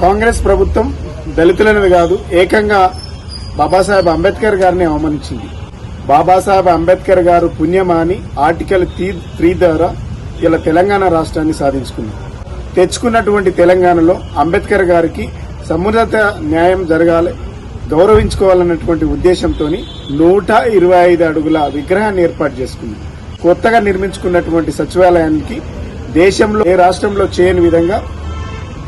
కాంగ్రెస్ ప్రభుత్వం దళితులనేది కాదు ఏకంగా బాబాసాహెబ్ అంబేద్కర్ గారిని అవమానించింది. బాబాసాహెబ్ అంబేద్కర్ గారు పుణ్యమాని ఆర్టికల్ త్రీ- త్రీ ద్వారా ఇలా తెలంగాణ రాష్ట్రాన్ని సాధించుకుంది తెచ్చుకున్నటువంటి తెలంగాణలో అంబేద్కర్ గారికి సమున్నత న్యాయం జరగాలి గౌరవించుకోవాలన్నటువంటి ఉద్దేశంతో నూట ఇరవై ఐదు అడుగుల విగ్రహాన్ని ఏర్పాటు చేసుకుంది కొత్తగా నిర్మించుకున్నటువంటి సచివాలయానికి దేశంలో ఏ రాష్ట్రంలో చేయని విధంగా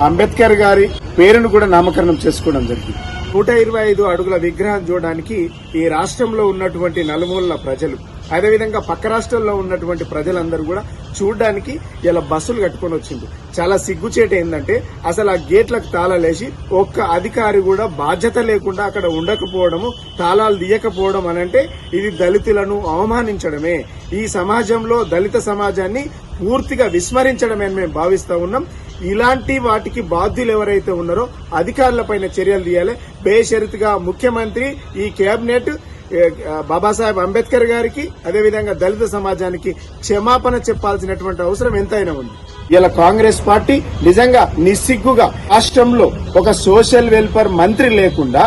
అంబేద్కర్ గారి పేరును కూడా నామకరణం చేసుకోవడం జరిగింది. నూట ఇరవై ఐదు అడుగుల విగ్రహం చూడడానికి ఈ రాష్ట్రంలో ఉన్నటువంటి నలుమూలల ప్రజలు అదేవిధంగా పక్క రాష్ట్రాల్లో ఉన్నటువంటి ప్రజలందరూ కూడా చూడడానికి ఇలా బస్సులు కట్టుకొని వచ్చింది చాలా సిగ్గుచేట ఏంటంటే అసలు ఆ గేట్లకు తాళాలేసి ఒక్క అధికారి కూడా బాధ్యత లేకుండా అక్కడ ఉండకపోవడము తాళాలు తీయకపోవడం అనంటే ఇది దళితులను అవమానించడమే. ఈ సమాజంలో దళిత సమాజాన్ని పూర్తిగా విస్మరించడమే అని మేము భావిస్తా ఉన్నాం. ఇలాంటి వాటికి బాధ్యులు ఎవరైతే ఉన్నారో అధికారులపైన చర్యలు తీయాలి. బేషరతుగా ముఖ్యమంత్రి ఈ కేబినెట్ బాబాసాహెబ్ అంబేద్కర్ గారికి అదేవిధంగా దళిత సమాజానికి క్షమాపణ చెప్పాల్సినటువంటి అవసరం ఎంతైనా ఉంది. ఇలా కాంగ్రెస్ పార్టీ నిజంగా నిస్సిగ్గుగా రాష్ట్రంలో ఒక సోషల్ వెల్ఫేర్ మంత్రి లేకుండా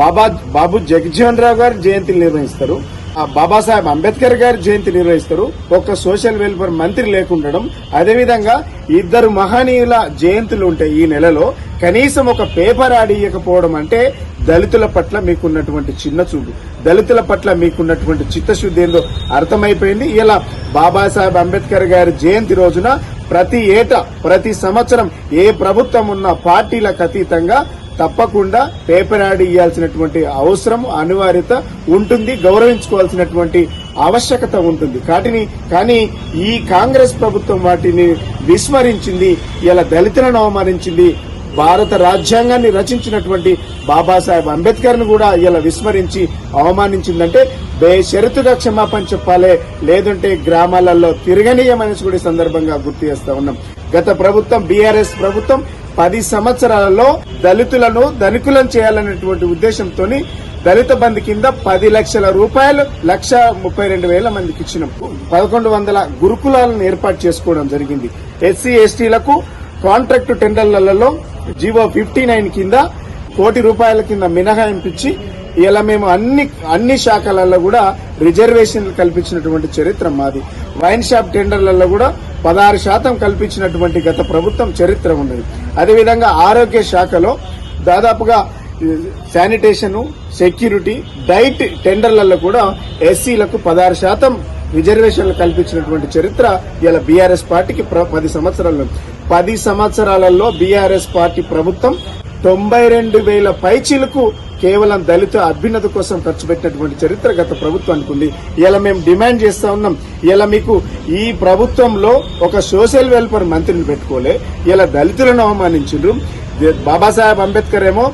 బాబా బాబు జగజ్జీవన్ రావు గారు జయంతిని నిర్వహిస్తారు. ఆ బాబాసాహెబ్ అంబేద్కర్ గారి జయంతి నిర్వహిస్తారు. ఒక సోషల్ వెల్ఫేర్ మంత్రి లేకుండడం అదేవిధంగా ఇద్దరు మహనీయుల జయంతులు ఉంటాయి ఈ నెలలో. కనీసం ఒక పేపర్ ఆడియకపోవడం అంటే దళితుల పట్ల మీకున్నటువంటి చిన్న చూపు దళితుల పట్ల మీకున్నటువంటి చిత్తశుద్ధి ఏందో అర్థమైపోయింది. ఇలా బాబాసాహెబ్ అంబేద్కర్ గారి జయంతి రోజున ప్రతి ఏటా ప్రతి సంవత్సరం ఏ ప్రభుత్వం ఉన్న పార్టీలకు అతీతంగా తప్పకుండా పేపర్ యాడ్ ఇవ్వాల్సినటువంటి అవసరం అనివార్యత ఉంటుంది గౌరవించుకోవాల్సినటువంటి ఆవశ్యకత ఉంటుంది. కాటిని కానీ ఈ కాంగ్రెస్ ప్రభుత్వం వాటిని విస్మరించింది ఇలా దళితులను అవమానించింది భారత రాజ్యాంగాన్ని రచించినటువంటి బాబాసాహెబ్ అంబేద్కర్ను కూడా ఇలా విస్మరించి అవమానించిందంటే బేషరతుగా క్షమాపణ చెప్పాలి లేదంటే గ్రామాలలో తిరగనీయమని కూడా సందర్భంగా గుర్తు చేస్తా ఉన్నాం. గత ప్రభుత్వం బీఆర్ఎస్ ప్రభుత్వం పది సంవత్సరాలలో దళితులను ధనికులను చేయాలనేటువంటి ఉద్దేశంతో దళిత బంధు కింద పది లక్షల రూపాయలు లక్ష ముప్పై రెండు వేల మందికి ఇచ్చినాం. పదకొండు వందల గురుకులాలను ఏర్పాటు చేసుకోవడం జరిగింది. ఎస్సీ ఎస్టీలకు కాంట్రాక్టు టెండర్లలో జీవో ఫిఫ్టీ నైన్ కింద కోటి రూపాయల కింద మినహాయింపించి ఇలా మేము అన్ని అన్ని శాఖలలో కూడా రిజర్వేషన్లు కల్పించినటువంటి చరిత్ర మాది. వైన్ షాప్ టెండర్లలో కూడా పదహారు శాతం కల్పించినటువంటి గత ప్రభుత్వం చరిత్ర ఉన్నది. అదేవిధంగా ఆరోగ్య శాఖలో దాదాపుగా శానిటేషన్ సెక్యూరిటీ డైట్ టెండర్లలో కూడా ఎస్సీలకు పదహారు శాతం రిజర్వేషన్లు కల్పించినటువంటి చరిత్ర ఇలా బీఆర్ఎస్ పార్టీకి పది సంవత్సరాలు పది సంవత్సరాలలో బీఆర్ఎస్ పార్టీ ప్రభుత్వం తొంభై రెండు వేల పైచీలకు కేవలం దళిత అభ్యున్నత కోసం ఖర్చు పెట్టినటువంటి చరిత్ర గత ప్రభుత్వానికి ఉంది. ఇలా మేము డిమాండ్ చేస్తా ఉన్నాం. ఇలా మీకు ఈ ప్రభుత్వంలో ఒక సోషల్ వెల్ఫేర్ మంత్రిని పెట్టుకోలే. ఇలా దళితులను అవమానించారు బాబాసాహెబ్ అంబేద్కర్ ఏమో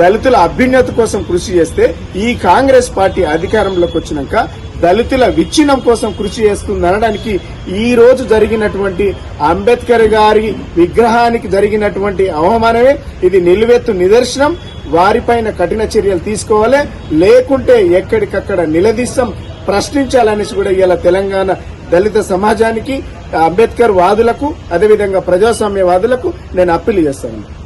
దళితుల అభ్యున్నత కోసం కృషి చేస్తే ఈ కాంగ్రెస్ పార్టీ అధికారంలోకి వచ్చినాక దళితుల విచ్ఛిన్నం కోసం కృషి చేస్తుంది అనడానికి ఈ రోజు జరిగినటువంటి అంబేద్కర్ గారి విగ్రహానికి జరిగినటువంటి అవమానమే. ఇది నిలువెత్తు నిదర్శనం. వారిపైన కఠిన చర్యలు తీసుకోవాలి. లేకుంటే ఎక్కడికక్కడ నిలదీస్తాం. ప్రశ్నించాలనేసి కూడా ఇలా తెలంగాణ దళిత సమాజానికి అంబేద్కర్ వాదులకు అదేవిధంగా ప్రజాస్వామ్య వాదులకు నేను అప్పీల్ చేస్తాను.